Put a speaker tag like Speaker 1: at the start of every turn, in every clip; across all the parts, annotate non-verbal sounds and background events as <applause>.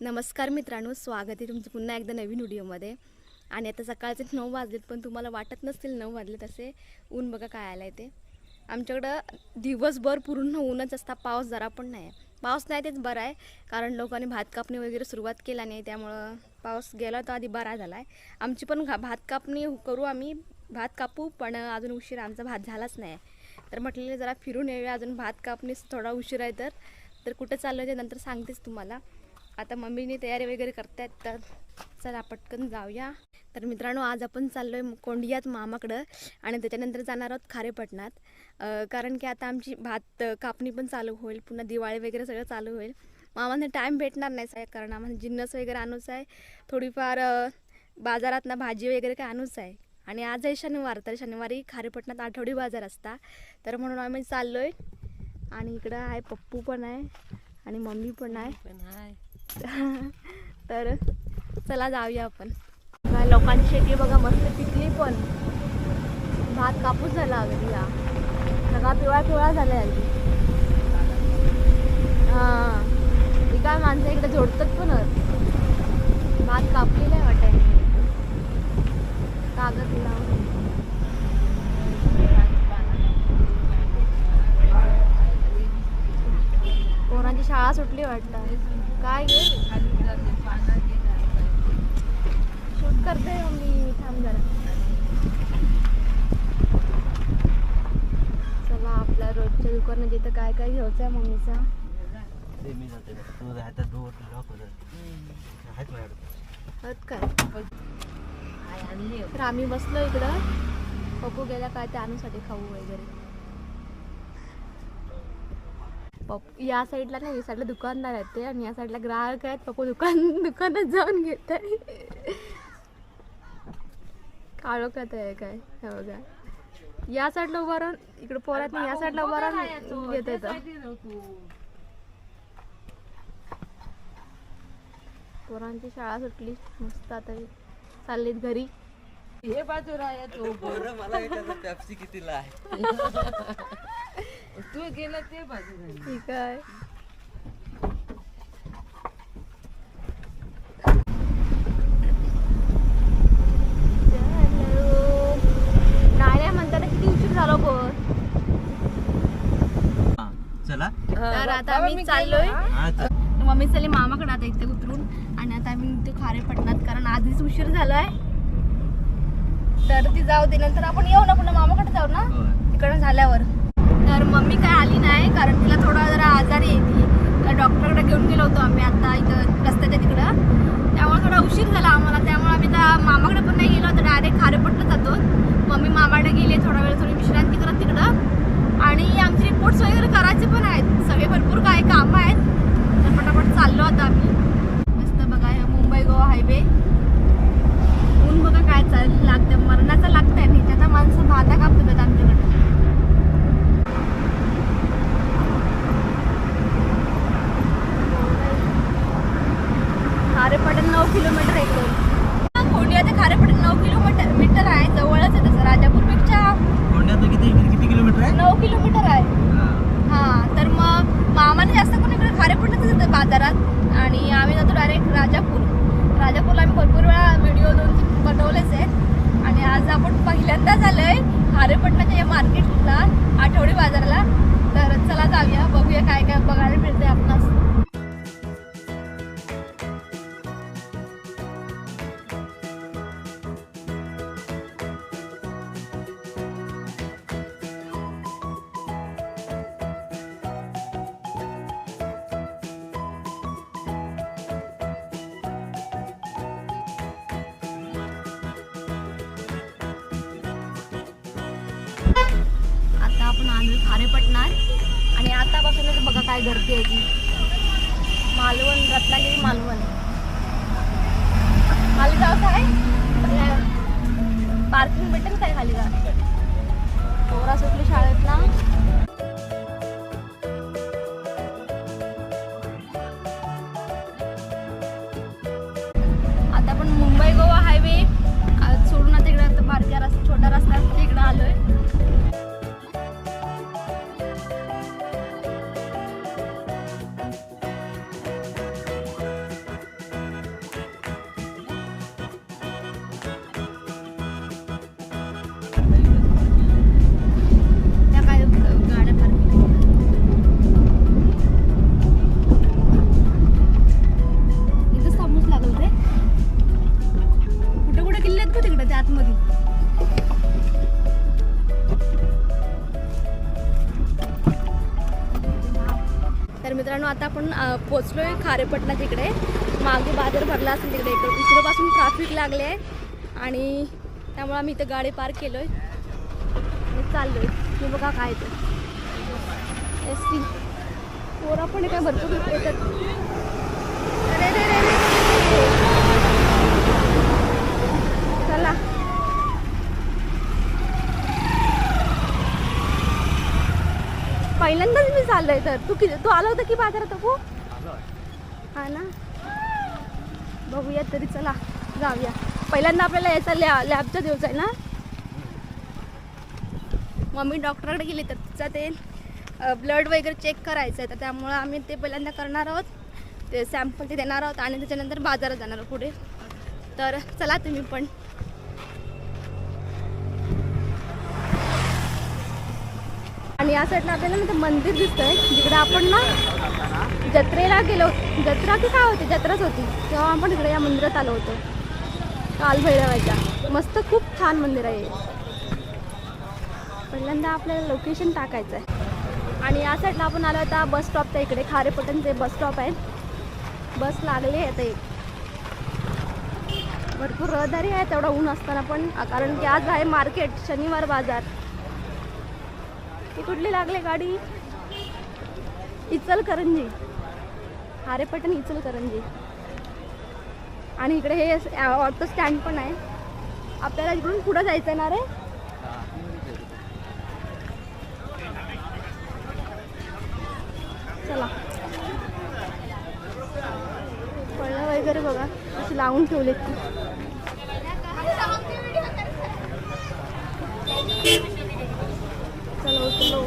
Speaker 1: नमस्कार मित्रांनो स्वागत आहे तुमचं पुन्हा एकदा नवीन व्हिडिओमध्ये. आणि आता सकाळचे नऊ वाजलेत पण तुम्हाला वाटत नसतील नऊ वाजलेत असे. ऊन बघा काय आलं आहे ते. आमच्याकडं दिवसभर पूर्ण ऊनच असता पाऊस जरा पण नाही आहे पाऊस नाही तेच बरं आहे कारण लोकांनी भात कापणी वगैरे सुरुवात केला नाही त्यामुळं पाऊस गेला तर आधी बरा झाला आहे आमची पण घा भात कापणी करू आम्ही भात कापू पण अजून उशीर आमचा भात झालाच नाही. तर म्हटलेलं जरा फिरून येऊया अजून भात कापणीस थोडा उशीर आहे तर. तर कुठं चाललं ते नंतर सांगतेच तुम्हाला. आता मम्मीने तयारी वगैरे करतायत तर चला पटकन जाऊया. तर मित्रांनो आज आपण चाललो आहे कोंडियात मामाकडं आणि त्याच्यानंतर जाणार आहोत खारेपटणात कारण की आता आमची भात कापणी पण चालू होईल पुन्हा दिवाळी वगैरे सगळं चालू होईल. मामांना टाईम भेटणार नाही साहेब कारण आम्हाला जिन्नस वगैरे आणूच आहे. थोडीफार बाजारात ना भाजी वगैरे काय आणूच आहे. आणि आज आहे शनिवार तर शनिवारी खारेपटणात आठवडी बाजार असता. तर म्हणून आम्ही चाललो आहे आणि इकडं आहे पप्पू पण आहे आणि मम्मी पण आहे.
Speaker 2: पण <laughs>
Speaker 1: तर चला जाऊया आपण. लोकांची शेती बघा मस्त पिकली पण. भात कापूस झाला अगदी या सगळा पिवळा पिवळा झालाय अगदी. हा. मी काय माणसं इकडे झोडतात पण. भात कापलेला आहे वाटायला कागद लावून. पोरांची शाळा सुटली वाटतं. काय गे? शूट करते मी. थांब जरा. चला आपल्या रोजच्या दुकानात जिथं काय काय घ्यायचं आहे मम्मीचा.
Speaker 3: ते मी जाते. तू राहता दूर लॉक होतं आहेत माझ्याकडे
Speaker 1: हत काय?
Speaker 2: हाय आणली
Speaker 1: तर आम्ही बसलो इकडं. पप्पू गेला काय ते आणूसाठी खाऊ वगैरे. पप्पू या साईडला नाही या साईडला दुकानदार आहेत ते आणि या साईडला ग्राहक आहेत. पप्पू दुकान दुकानात जाऊन घेत आहे काळोखात आहे काय? हे बघा. या साईडला उभा राहून इकडे पोरात या साईडला उभा राहून घेत येतं पोरांची शाळा सुटली मस्त आता चाललीत घरी.
Speaker 2: हे बाजूला आहे तो.
Speaker 3: बरं मला विचारलं पेप्सी कितीला आहे? <laughs>
Speaker 2: तू गेला ते बाजूला
Speaker 1: ठीक आहे. नाल्या म्हणताना किती उशीर झाला
Speaker 3: हा,
Speaker 1: तर आता आम्ही चाललोय
Speaker 3: हा चल.
Speaker 1: मम्मी चालली मामाकडे आता इथे उतरून आणि आता आम्ही ते खारे पटणात कारण आधीच उशीर झालाय. तर ती जाऊ दे नंतर आपण येऊ ना पुन्हा मामाकडे जाऊ ना. तिकडं झाल्यावर. तर मम्मी काय आली नाही कारण तिला थोडा जरा आजारी आहे ती तर डॉक्टरकडे घेऊन गेलो होतो आम्ही आता इथं रस्त्याच्या तिकडं. त्यामुळे थोडा उशीर झाला आम्हाला. त्यामुळे आम्ही त्या मामाकडे पण नाही गेलो तर डायरेक्ट खारेपटला जातो. मम्मी मामाकडे गेले थोडा वेळ थोडी विश्रांती करत तिकडं. आणि आमचे रिपोर्ट्स वगैरे करायचे पण आहेत. सगळे भरपूर काय कामं आहेत. तांदूळ खारे पटणार. आणि आतापासूनच बघा काय गर्दी आहे ती. मालवण रत्नागिरी मालवण. खाली जाऊ काय पार्किंग भेटेल काय खाली जा पोरा सुटली शाळेत ना आपण पोचलो आहे खारेपटणा तिकडे. मागे बाजार भरला असेल तिकडे इकडं इकडंपासून ट्रॅफिक लागले. आहे आणि त्यामुळे आम्ही इथं गाडी पार्क आहे चाललं आहे मी बघा काय तर एस टी. पोरा पण काय? भरपूर येतात अरे रे रे रे. चला पहिल्यांदाच मी चाललोय तर. तू किती तू आला होता की बाजारात तू हा ना? बघूया तरी चला जाऊया. पहिल्यांदा आपल्याला याचा लॅ लॅबचा दिवस आहे ना? मम्मी डॉक्टरकडे गेली तर तिचा ते ब्लड वगैरे चेक करायचं आहे तर त्यामुळं आम्ही ते पहिल्यांदा करणार आहोत. ते सॅम्पल ते देणार आहोत आणि त्याच्यानंतर बाजारात जाणार आहोत पुढे. तर चला तुम्ही पण. या साईडला आपल्याला ना ते मंदिर दिसतंय. जिकडे आपण ना जत्रेला गेलो जत्रा की काय होती? जत्राच होती. तेव्हा आपण इकडे या मंदिरात आलो होतो. कालभैरवाच्या मस्त खूप छान मंदिर आहे पहिल्यांदा आपल्याला लोकेशन टाकायचं आहे आणि या साईडला आपण आलो आता बस स्टॉपच्या इकडे. खारेपटणचे बस स्टॉप आहेत. बस लागले आहे एक भरपूर रहदारी आहे तेवढा ऊन असताना पण. कारण की आज आहे मार्केट शनिवार बाजार. ती कुठली लागले गाडी? इचलकरंजी. हारेपटण इचलकरंजी. आणि इकडे हे ऑटो स्टँड पण आहे. आपल्याला इकडून पुढं जायचं ना रे? चला. फळं वगैरे बघा अशी लावून ठेवलेत. ती चलो चलो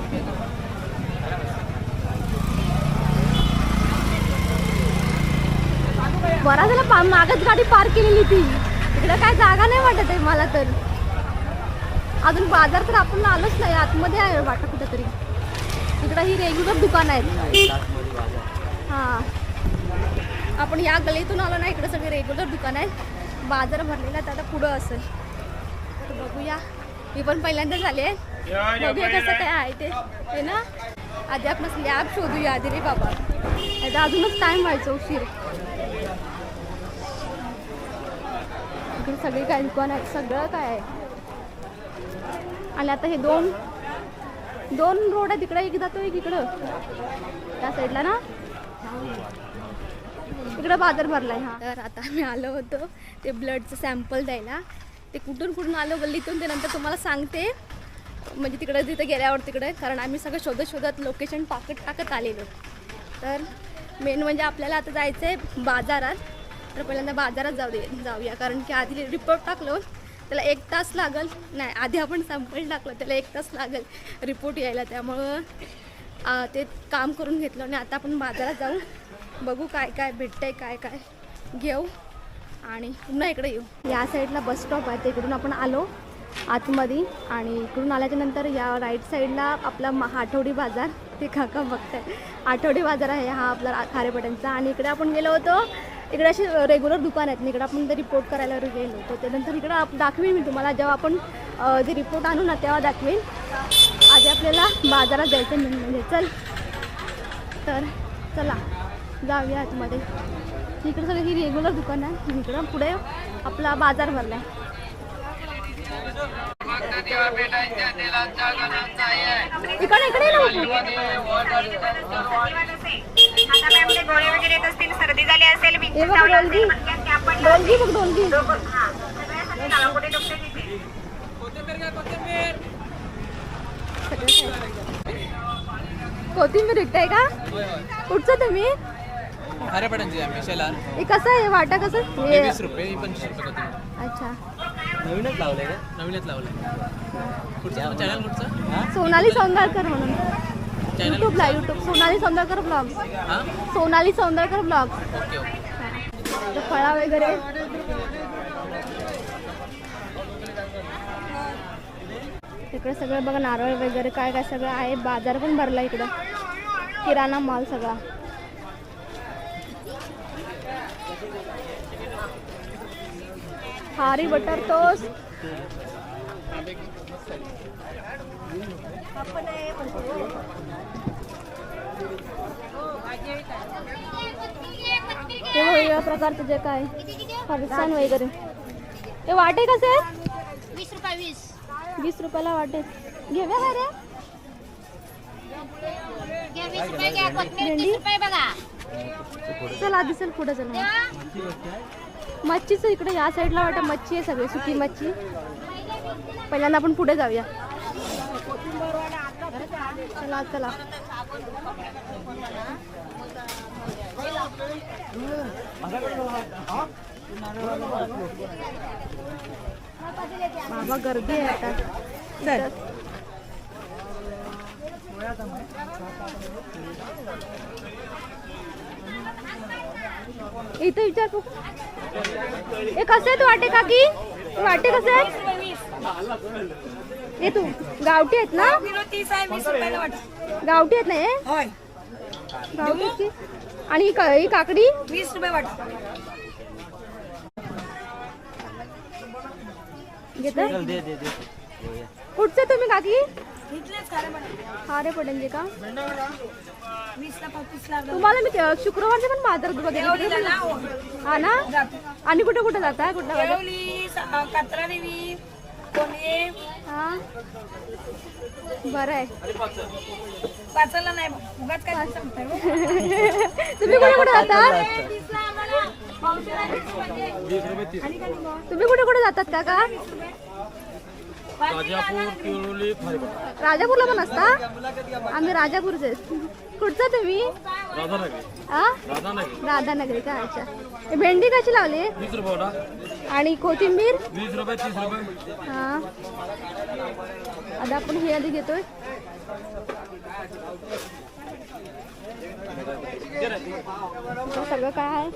Speaker 1: बरा झाला पा मागच गाडी पार्क केलेली ती. इकडं काय जागा नाही वाटत आहे मला तर. अजून बाजार तर आपण आलोच नाही आतमध्ये आहे वाटत कुठेतरी. तिकडं ही रेग्युलर दुकान आहेत. हां. आपण या गलीतून आलो ना इकडे सगळे रेग्युलर दुकान आहेत. बाजार भरलेला आहे, तर आता पुढं असेल. तर बघूया. मी पण पहिल्यांदा झाले बघूया कसं काय आहे ते. हे ना? आधी आपण लॅब शोधूया आधी रे बाबा. आता अजूनच टाइम व्हायचं उशीर. इकडे सगळे काय दुकान आहेत सगळं काय आहे. आणि आता हे दोन दोन रोड आहे तिकडे एक जातो एक इकडं. त्या साईडला ना? इकडं बाजार भरलाय हा. तर आता आम्ही आलो होतो ते ब्लडचं सॅम्पल द्यायला. ते कुठून कुठून आलो गल्लीतून ते नंतर तुम्हाला सांगते. म्हणजे तिकडं तिथं गेल्यावर तिकडे कारण आम्ही सगळं शोधत शोधत लोकेशन टाकत टाकत आलेलो. तर मेन म्हणजे आपल्याला आता जायचं आहे बाजारात. तर पहिल्यांदा बाजारात जाऊ दे जाऊया. कारण की आधी रिपोर्ट टाकलो त्याला एक तास लागल. नाही आधी आपण सॅम्पल टाकलं त्याला एक तास लागेल रिपोर्ट यायला. त्यामुळं ते काम करून घेतलं आणि आता आपण बाजारात जाऊ. बघू काय काय भेटतं आहे काय काय घेऊ. आणि पुन्हा इकडे येऊ. या साईडला बस स्टॉप आहे. तिकडून आपण आलो. आतमध्ये आणि इकडून आल्याच्यानंतर या राईट साईडला आपला महा आठवडी बाजार. ते काका बघताय आठवडी बाजार आहे हा आपला खारेपट्यांचा आणि इकडे आपण गेलो होतो इकडे असे रेग्युलर दुकान आहेत. इकडे आपण ते रिपोर्ट करायला गेलो होतो त्यानंतर इकडं आप दाखवेन मी तुम्हाला. जेव्हा आपण जे रिपोर्ट आणू ना तेव्हा दाखवेन. आधी आपल्याला बाजारात जायचं म्हणजे चल. तर चला जाऊया आतमध्ये. इकडे सगळं ही रेग्युलर दुकान आहे. इकडं पुढे आपला बाजार भरला आहे इकडे इकडे
Speaker 4: गोळे वगैरे येत असतील सर्दी झाली असेल
Speaker 1: डोलगी बघ डोलगी. कोथिंबीर विकताय का? कुठचं तुम्ही?
Speaker 5: अरे
Speaker 1: हे कसं आहे? वाटा कसं?
Speaker 5: वीस रुपये पंचवीस रुपये
Speaker 1: अच्छा.
Speaker 3: नवीनच लावलंय का?
Speaker 5: नवीनच लावलंय. कुठचं चॅनल कुठचं?
Speaker 1: सोनाली सौंदरकर म्हणून.
Speaker 5: चॅनल
Speaker 1: युट्यूबला युट्यूब सोनाली सौंदरकर ब्लॉग
Speaker 5: हां?
Speaker 1: Sonali Saundarkar blog
Speaker 5: okay okay.
Speaker 1: फळा वगैरे. इकडे सगळं बघा नारळ वगैरे काय काय सगळं आहे. बाजार पण भरला इकडं. किराणा माल सगळा. हारी बटर टोस्ट. हे वेगवेगळ्या प्रकारचं जे काय फरसाण वगैरे. हे वाटे कसे
Speaker 6: वीस रुपये वीस.
Speaker 1: वीस रुपयाला वाटे. घेऊया काय रे
Speaker 6: वीस रुपये घ्या? तीस रुपये बघा.
Speaker 1: चला दिसेल पुढे चला. मच्छीचं इकडे या साईडला वाटतं मच्छी आहे सगळी सुकी मच्छी. पहिल्यांदा आपण पुढे जाऊया. चला चला. बाबा गर्दी आहे आता. इथं विचार तू हे कसे आहेत वाटे काकी? वाटे कसे आहेत? हे तू गावठी आहेत ना? गावठी आहेत ना हे? गावठी आहेत की? आणि ही का- ही काकडी?
Speaker 7: वीस रुपये वाट.
Speaker 1: घेता. कुठचे तुम्ही काकी? हारे पडेल का? तुम्हाला मी शुक्रवारचे पण बाजार बघितले
Speaker 7: ना? हो.
Speaker 1: ना? आणि कुठे कुठे जाता कुठल्या बाजार
Speaker 7: देवली स- कात्रा देवी कोणी.
Speaker 1: हा? बरं आहे.
Speaker 7: वाचायला नाही उगाच काय सांगताय हो? <laughs>
Speaker 1: तुम्ही कुठे कुठे जाता? तुम्ही कुठे कुठे जातात का का? राजापूरला पण असता? आम्ही राजापूरचे. कुठचा तुम्ही? राधानगरी का? अच्छा. भेंडी कशी लावली?
Speaker 5: वीस रुपये
Speaker 1: आणि कोथिंबीर?
Speaker 5: वीस रुपये तीस रुपये
Speaker 1: हा. आता आपण हे आधी घेतोय. सगळं काय आहे?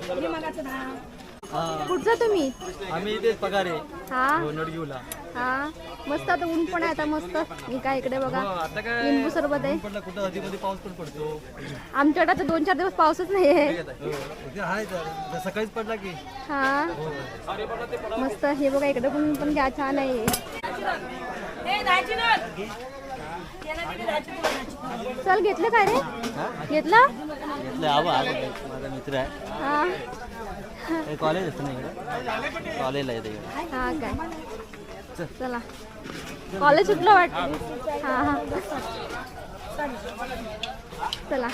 Speaker 1: कुठचं तुम्ही?
Speaker 3: आम्ही इथेच पगार आहे.
Speaker 1: हा.
Speaker 3: हो, नडगिवला.
Speaker 1: हा. मस्त आता ऊन पण आहे आता मस्त. मी काय इकडे बघा.
Speaker 3: हो, आता काय
Speaker 1: लिंबू सरबत आहे.
Speaker 3: पडला कुठं अधिकमध्ये पाऊस पण पडतो.
Speaker 1: आमच्याकडे आता दोन चार दिवस पाऊसच नाही आहे.
Speaker 3: हो, ते आहे तर. सकाळीच पडला की.
Speaker 1: हा. मस्त. हे बघा इकडे पण पण घ्या छान आहे. चल घेतलं काय रे? घेतलं?
Speaker 3: घेतलं आवा आवा. माझा मित्र आहे.
Speaker 1: हा.
Speaker 3: हे कॉलेज असतं ना इकडे? कॉलेजला येते इकडे.
Speaker 1: हा काय? चला. कॉलेज सुटलं वाटतं? हा हा. चला.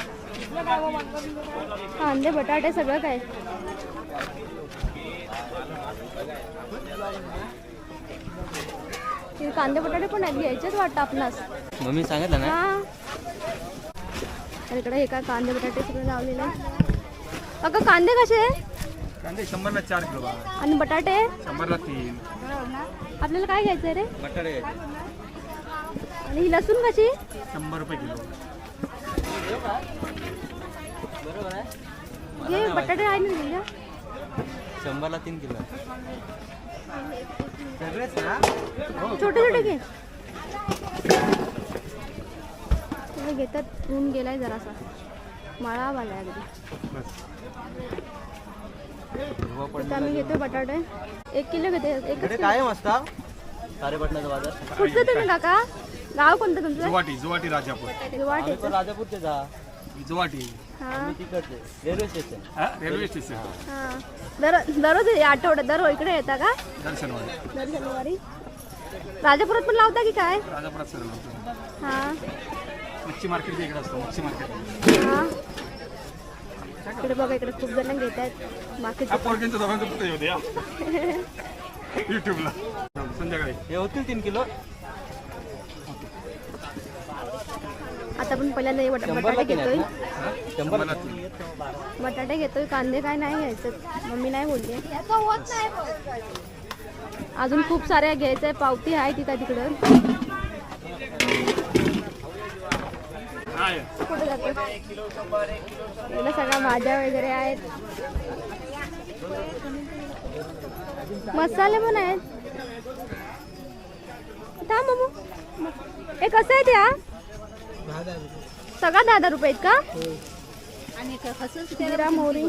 Speaker 1: कांदे बटाटे सगळं काय? हे कांदे बटाटे पण आहेत घ्यायचेच वाटतं आपणास.
Speaker 3: मम्मी सांगितलं ना?
Speaker 1: हा. तर इकडे हे काय कांदे बटाटे सगळे लावलेले आहे. अगं कांदे कसे? आहे
Speaker 5: कांदे शंभरला चार किलो
Speaker 1: आणि बटाटे?
Speaker 5: शंभरला तीन.
Speaker 1: आपल्याला काय घ्यायचं रे?
Speaker 3: बटाटे.
Speaker 1: आणि ही लसूण कशी?
Speaker 5: शंभर रुपये किलो.
Speaker 1: बटाटे आहे ना तुझ्या
Speaker 3: शंभरला तीन किलो. सगळेच ना?
Speaker 1: छोटे छोटे घे. घेतात ऊन गेलाय जरासा. मळा आलाय अगदी. आम्ही घेतोय बटाटे. एक किलो घेते
Speaker 3: इकडे
Speaker 1: एकच
Speaker 3: कायम असता सारे बटण्याचा बाजार.
Speaker 1: कुठचं तुम्ही काका गाव कोणतं तुमचं?
Speaker 5: जुवाटी जुवाटी राजापूर.
Speaker 1: वाट
Speaker 3: आम्ही पण राजापूरचे जा.
Speaker 5: जुवाटी.
Speaker 1: हा.
Speaker 3: आम्ही तिकडचे. Railway station.
Speaker 5: हा? Railway station.
Speaker 1: हा. दर दररोज या आठवड्यात दर इकडे येता का?
Speaker 5: दर्शनवाडी.
Speaker 1: दर शनिवारी. राजापुरात पण लावता की काय?
Speaker 5: राजापुरात सर लावतो.
Speaker 1: हा.
Speaker 5: मच्छी मार्केटच्या इकडे असतो मच्छी मार्केट.
Speaker 1: हा. इकडे बघा इकडे खूप जण घेत आहेत.
Speaker 5: द्या युट्यूबला संध्याकाळी.
Speaker 3: हे होतील तीन किलो.
Speaker 1: आता आपण पहिल्यांदा हे बटाटे घेतोय. बटाटे घेतोय कांदे काय नाही घ्यायचे. मम्मी नाही बोलली. अजून खूप साऱ्या घ्यायचंय पावती आहे तिथं तिकडं
Speaker 5: हाय
Speaker 1: कुठे जातो? इकडे सगळ्या भाज्या वगैरे आहेत. मसाले पण आहेत. थांब बाबू हे कसं आहे त्या सगळा दहा दहा रुपये आहेत का? जिरा मोहरी.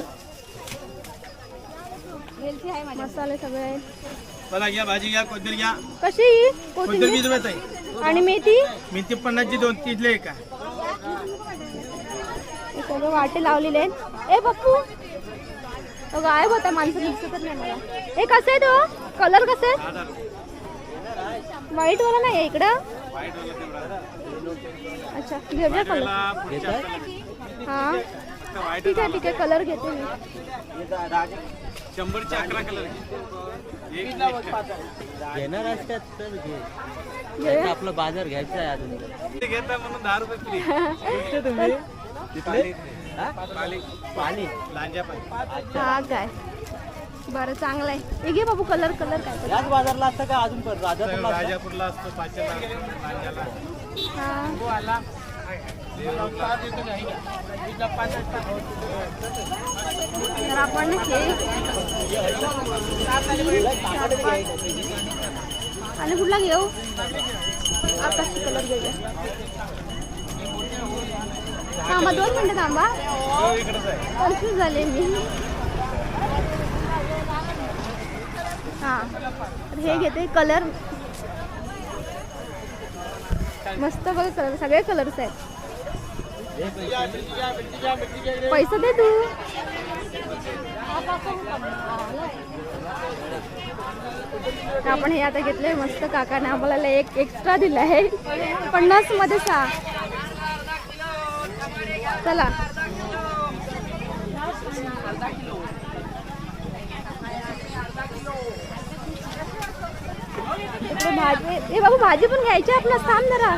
Speaker 1: मसाले सगळे आहेत.
Speaker 8: चला घ्या भाजी घ्या कोथिंबीर घ्या.
Speaker 1: कशी? ही
Speaker 8: कोथिंबीर वीस रुपयात आहे.
Speaker 1: आणि मेथी?
Speaker 8: मेथी पन्नासची दोन तीसले का
Speaker 1: सगळं वाटे लावलेले आहेत. ए पप्पू तो गायब होता माणसं दिसतच नाही मला. हे कसं आहे तो? कलर कसं आहे? व्हाईट वाला नाही आहे इकडं? अच्छा घेऊया कलर हा. ठीक आहे ठीक आहे कलर घेते मी.
Speaker 8: शंभरचे अकरा कलर
Speaker 3: घेणार असतात तर घे. आपला बाजार घ्यायचा आहे अजून.
Speaker 8: घेता म्हणून दहा रुपये फ्री
Speaker 3: कुठचे तुम्ही? तिथले? हा?
Speaker 8: लांजा
Speaker 1: हा काय? बरं चांगलं आहे. हे घे बाबू कलर कलर काय.
Speaker 3: याच बाजारला असतं का अजून पण? राजापूरला असतं?
Speaker 8: राजापूरला असतो लांजाला.
Speaker 1: हा. तर आपण हे आणि कुठला घेऊ? आकाशी कलर घेऊया थांबा दोन मिनटं थांबा. कन्फ्यूज झाले मी. हा. हे घेते कलर मस्त बघ कलर सगळे कलर्स आहेत. पैसे दे तू. आपण हे आता घेतले मस्त काकाने. आम्हाला एक एक्स्ट्रा दिला आहे. पन्नासमध्ये सहा. चला. भाजी ए बाबू भाजी पण घ्यायची आपलं थांब जरा.